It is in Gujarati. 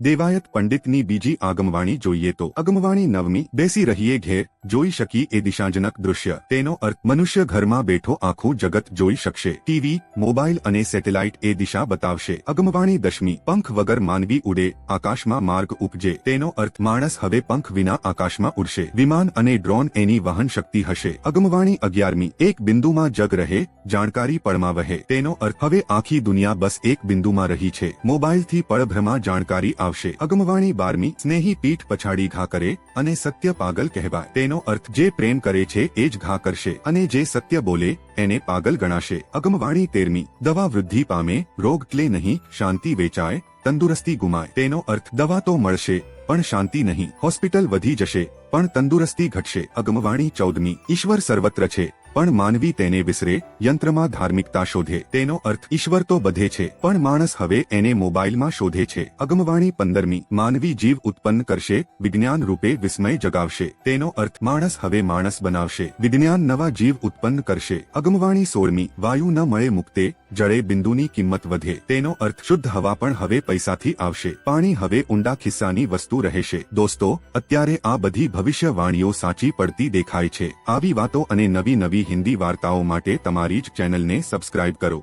દેવાયત પંડિતની બીજી આગમવાણી જોઈએ તો આગમવાણી નવમી, બેસી રહીએ ઘેર જોઈ શકી એ દિશાજનક દૃશ્ય. તેનો અર્થ, મનુષ્ય ઘરમાં બેઠો આખું જગત જોઈ શકશે. ટીવી, મોબાઈલ અને સેટેલાઇટ એ દિશા બતાવશે. અગમવાણી દશમી, પંખ વગર માનવી ઉડે, આકાશમાં માર્ગ ઉપજે. તેનો અર્થ, માણસ હવે પંખ વિના આકાશમાં ઉડશે. વિમાન અને ડ્રોન એની વહન શક્તિ હશે. અગમવાણી અગિયારમી, એક બિંદુમાં જગ રહે, જાણકારી પળમાં વહે. તેનો અર્થ, હવે આખી દુનિયા બસ એક બિંદુમાં રહી છે. મોબાઈલથી પળભ્રમાં જાણકારી આવશે. અગમવાણી બારમી, સ્નેહી પીઠ પછાડી ઘા કરે અને સત્ય પાગલ કહેવાય. તેનો અર્થ જે પ્રેમ કરે છે એ જ ઘા કરશે અને જે સત્ય બોલે, એને પાગલ ગણાશે. અગમવાણી તેરમી, દવા વૃદ્ધિ પામે, રોગ ટલે નહીં, શાંતિ વેચાય, તંદુરસ્તી ગુમાય. તેનો અર્થ દવા તો મળશે, પણ શાંતિ નહીં. હોસ્પિટલ વધી જશે, પણ તંદુરસ્તી ઘટશે. અગમવાણી ચૌદમી, ઈશ્વર સર્વત્ર છે. પણ માનવી તેને વિસરે, યંત્રમાં ધાર્મિકતા શોધે, તેનો અર્થ ઈશ્વર તો બધે છે, પણ માણસ હવે એને મોબાઈલમાં શોધે છે. અગમવાણી પંદરમી, માનવી જીવ ઉત્પન્ન કરશે, વિજ્ઞાન રૂપે વિસ્મય જગાવશે, તેનો અર્થ માણસ હવે માણસ બનાવશે, વિજ્ઞાન નવા જીવ ઉત્પન્ન કરશે. અગમવાણી સોળમી, વાયુ ન મળે મુક્તે, જળે બિંદુની કિંમત વધે, તેનો અર્થ શુદ્ધ હવા પણ હવે પૈસાથી આવશે, પાણી હવે ઊંડા ખિસ્સાની વસ્તુ રહેશે. દોસ્તો, અત્યારે આ બધી ભવિષ્યવાણીઓ સાચી પડતી દેખાય છે. આવી વાતો અને નવી નવી હિન્દી વાર્તાઓ માટે તમારી જ ચેનલને સબસ્ક્રાઇબ કરો.